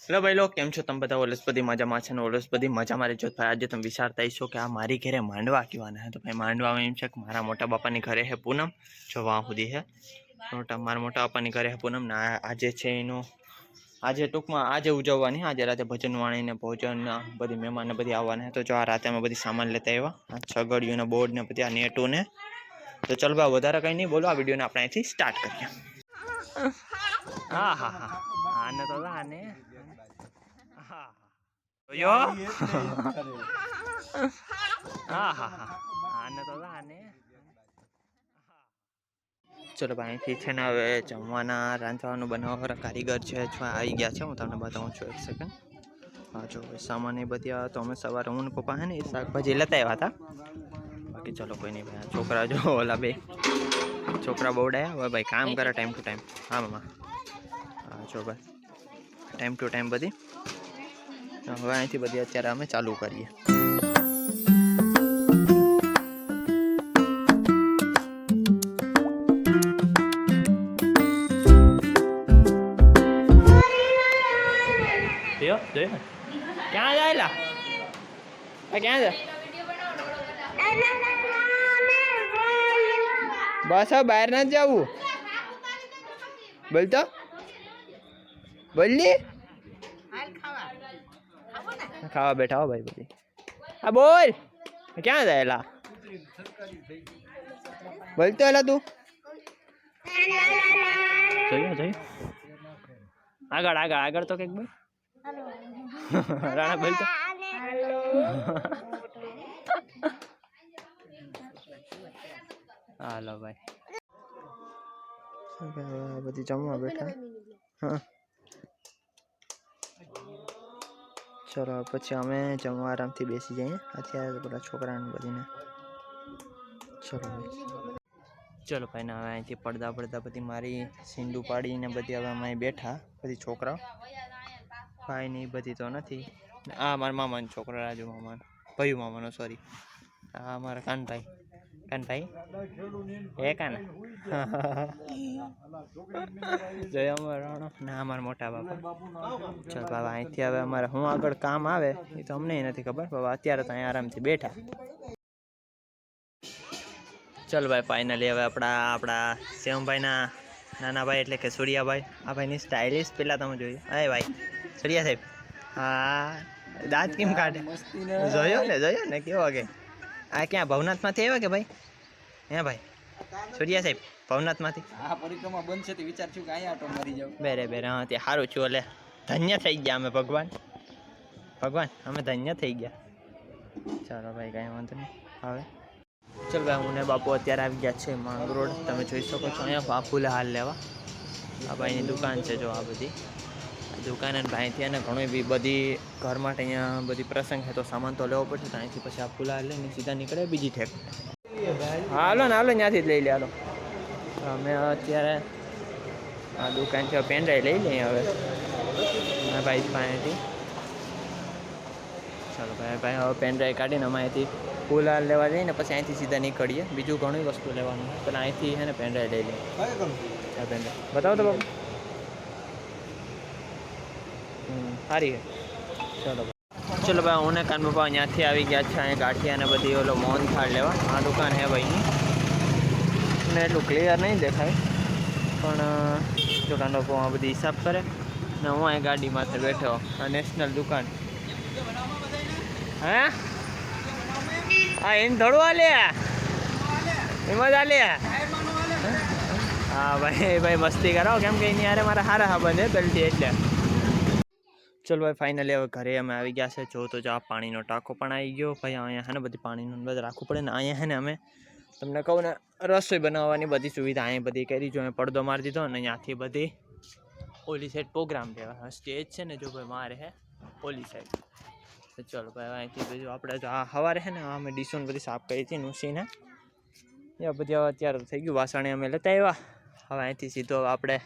Hello ભાઈ લો કેમ છો તમે બધા? ઓલસપતિ મજામાં છે ને મજા મજામાં રહેજો. ભાઈ આજે તમે વિચારતા હશો કે આ મારી ઘરે માંડવા કહેવાના હે તો ભાઈ માંડવામાં એમ છે કે મારા મોટા બાપાની ઘરે હે પૂનમ જો વાં સુધી હે. મોટા મારા મોટા બાપાની ઘરે હે પૂનમ ને આજે છે એનું આજે ટૂંકમાં આજે ઉજવવાની આજે રાતે ભજન વાણીને ભોજન બધી મહેમાનને બધી આવવાના હે. તો જો આ રાતે અમે બધી સામાન લેતા આવ્યા. આ છગડિયું ને બોર્ડ ને બધી આ નેટું ને. તો ચલ ભાઈ વધારે કંઈ નહીં બોલો. આ વિડીયોને આપણે અહીંથી સ્ટાર્ટ કરીએ. હા હા હા. આને તો આને હા જોયો હા હા હા આને તો આને ચલો ભાઈ અહીંથી છે ને હવે જમવાના રાંધવાનું બનાવવા કારીગર છે આવી ગયા છે. હું તમને બતાવું છું એક સેકન્ડ હા જો સામાન એ બધી આવ્યા તો અમે સવારે હું ને પપ્પા હે ને એ શાકભાજી લેતા આવ્યા હતા. બાકી ચલો કોઈ નહીં ભાઈ છોકરા જો ઓલા બે. છોકરા બહુડાયા હવે ભાઈ કામ કરે ટાઈમ ટુ ટાઈમ હા મામા. હા જો ભાઈ ટાઈમ ટુ ટાઈમ બધી. હવે અહીંથી બધી અત્યારે અમે ચાલુ કરીએ. જોયો જોયો ક્યાં જાયેલા આ ક્યાં જા બસ હવે બહાર ના જવું. બોલતો બોલી ખાવા બેઠા હો ભાઈ બધી હા બોલ. ક્યાં જાયેલા બોલતો એલા તું. જોયું જોયું આગળ આગળ આગળ તો કંઈક બોલ. રાણા બોલતો હાલો ભાઈ. બધી જમવા બેઠા? હા. ચલો, પછી અમે જમવા આરામથી બેસી જઈએ. અત્યારે પેલા છોકરાને બધીને. ચલો ચલો ભાઈ, ને હવે અહીંથી પડદા પડદા બધી મારી સીંડું પાડીને બધી હવે અમે બેઠા, બધી છોકરાઓ. ભાઈ ને બધી તો નથી. આ મારા મામાનો છોકરો, રાજુ મામાનો, ભયું મામાનો સોરી આ મારા કાનભાઈ. કાનભાઈ એ કાન જય અમારો રાણો ના અમારા મોટા બાપા ચાલ બાબા અહીંથી હવે અમારે હું આગળ કામ આવે એ તો અમને નથી ખબર બાબા અત્યારે તો અહીંયા આરામથી બેઠા ચાલ ભાઈ ફાઇનલી હવે આપણા આપણા શ્યામભાઈના નાના ભાઈ એટલે કે સૂર્યાભાઈ આ ભાઈની સ્ટાઇલિશ પહેલાં તમે જોયું. અરે ભાઈ સૂર્યા સાહેબ. હા દાંત કેમ કાઢે? જોયો ને જોયો ને? કેવો કે? આ ક્યાં ભવનાથમાંથી આવ્યા કે ભાઈ? હે ભાઈ? સૂર્યા સાહેબ ભવનાથમાંથી. હા પરિક્રમા બંધ છે તે વિચાર છું કે અહીંયા આટો મરી જાઉં. બેરે બેરે હા તે સારું છું એટલે ધન્ય થઈ ગયા અમે ભગવાન. ભગવાન અમે ધન્ય થઈ ગયા. ચાલો ભાઈ કાંઈ વાંધો નહીં. હવે? ચાલ ભાઈ હું ને બાપુ અત્યારે આવી ગયા છે માંગ રોડ. તમે જોઈ શકો છો અહીંયા બાપુલે હાલ લેવા. આ ભાઈની દુકાન છે જો આ બધી. દુકાન અને ભાઈથી અને ઘણું બી બધી ઘર માટે અહીંયા બધી પ્રસંગ છે તો સામાન તો લેવો પડશે તો અહીંથી પછી આ ફૂલા લઈને સીધા નીકળે બીજી ઠેક. હાલો ને હાલો ત્યાંથી જ લઈ લે હાલો. અમે અત્યારે આ દુકાનથી પેન ડ્રાઈવ લઈ લઈએ હવે. મારા ભાઈ પાસેથી. ચાલો ભાઈ ભાઈ હવે પેન ડ્રાઈવ કાઢીને અમે અહીંથી ફૂલ હાલ લેવા જઈને પછી અહીંથી સીધા નીકળીએ. બીજું ઘણી વસ્તુ લેવાનું પણ અહીંથી છે ને પેન ડ્રાઈવ લઈ લઈએ. આ પેન ડ્રાઈવ બતાવો તો બાબુ હમ સારી છે. ચલો. ચલો ભાઈ હું ને કાન બાપા ત્યાંથી આવી ગયા છે અહીંયા ગાંઠિયા અને બધી ઓલો મોહન થાળ લેવા. આ દુકાન હે ભાઈ ને એટલું ક્લિયર નહીં દેખાય. પણ અ, જો કાન આ બધી હિસાબ કરે. ને હું અહીં ગાડી માથે બેઠો આ નેશનલ દુકાન. હે? હા એને થોડું લે એમાં જ લે હા ભાઈ ભાઈ મસ્તી કરો કેમ કે એની યારે મારા સારા હા બને પેલથી એટલે. ચલો ભાઈ ફાઇનલી હવે ઘરે અમે આવી ગયા છે. જો તો જો, આ પાણીનો ટાંકો પણ આવી ગયો. ભાઈ અહીંયા છે ને બધી પાણીનું બધું રાખવું પડે ને, અહીંયા છે ને અમે, તમને કહું ને, રસોઈ બનાવવાની બધી સુવિધા અહીંયા બધી કરી. જો અમે પડદો મારી દીધો અને અહીંયાથી બધી ઓલી સાઈડ પ્રોગ્રામ જેવા સ્ટેજ છે ને, જો ભાઈ, મારે હે ઓલી સાઈડ ચલો ભાઈ અહીંથી બીજું આપણે જો, આ સવારે છે ને અમે ડીશોને બધી સાફ કરી હતી નુસીને એ બધી હવે અત્યારે થઈ ગયું. વાસણે અમે લેતા આવ્યા. હવે અહીંથી સીધો આપણે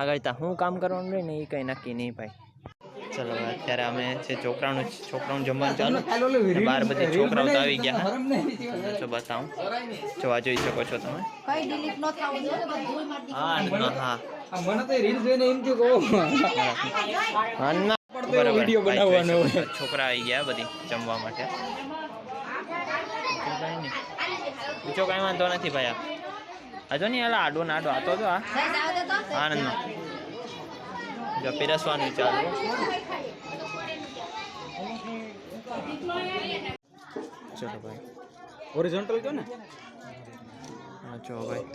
આગળ ત્યાં શું કામ કરવાનું રહે ને, એ કંઈ નક્કી નહીં ભાઈ. ચલો અત્યારે અમે છે છોકરાનું છોકરાનું જમવાનું ચાલુ બાર બધી છોકરાઓ તો આવી ગયા. હા જો બતાવું. જોવા જોઈ શકો છો તમે. કઈ ડિલીટ ન થવું જોઈએ બધું મારી હા હા. આ મને તો રીલ જોઈને એમ કે ઓહ, હા. ના પડતો એવો વીડિયો ભાઈ બનાવવાનો જોઈ હોય. શકો છો. છોકરા આવી ગયા બધી જમવા માટે. બીજું કાંઈ વાંધો નથી ભાઈ. આ જો નહીં એલા આડો નાડો આડો. આતો તો આ. આનંદનો. જો પીરસવાનું ચાલુ. ચલો ભાઈ. હોરિઝોન્ટલ કયો ને? હા જો ભાઈ.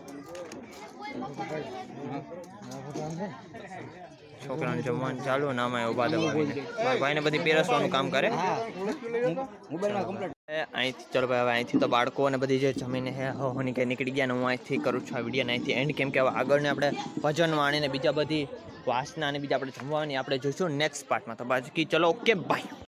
છોકરાને જમવાનું ચાલુ ને આમાં ઊભા દવા ભાઈને બધી પીરસવાનું કામ કરે. મોબાઈલમાં કમ્પ્લીટ અહીંથી ચલો ભાઈ, હવે અહીંથી તો બાળકો અને બધી જે જમીને હે હોની કે નીકળી ગયા ને હું અહીંથી કરું છું આ વીડિયો અહીંથી એન્ડ કેમ કે હવે આગળને આપણે ભજન વાણીને બીજા બધી વાસના અને બીજા આપણે જમવાની આપણે જોઈશું નેક્સ્ટ પાર્ટમાં તો બાકી ચલો ઓકે બાય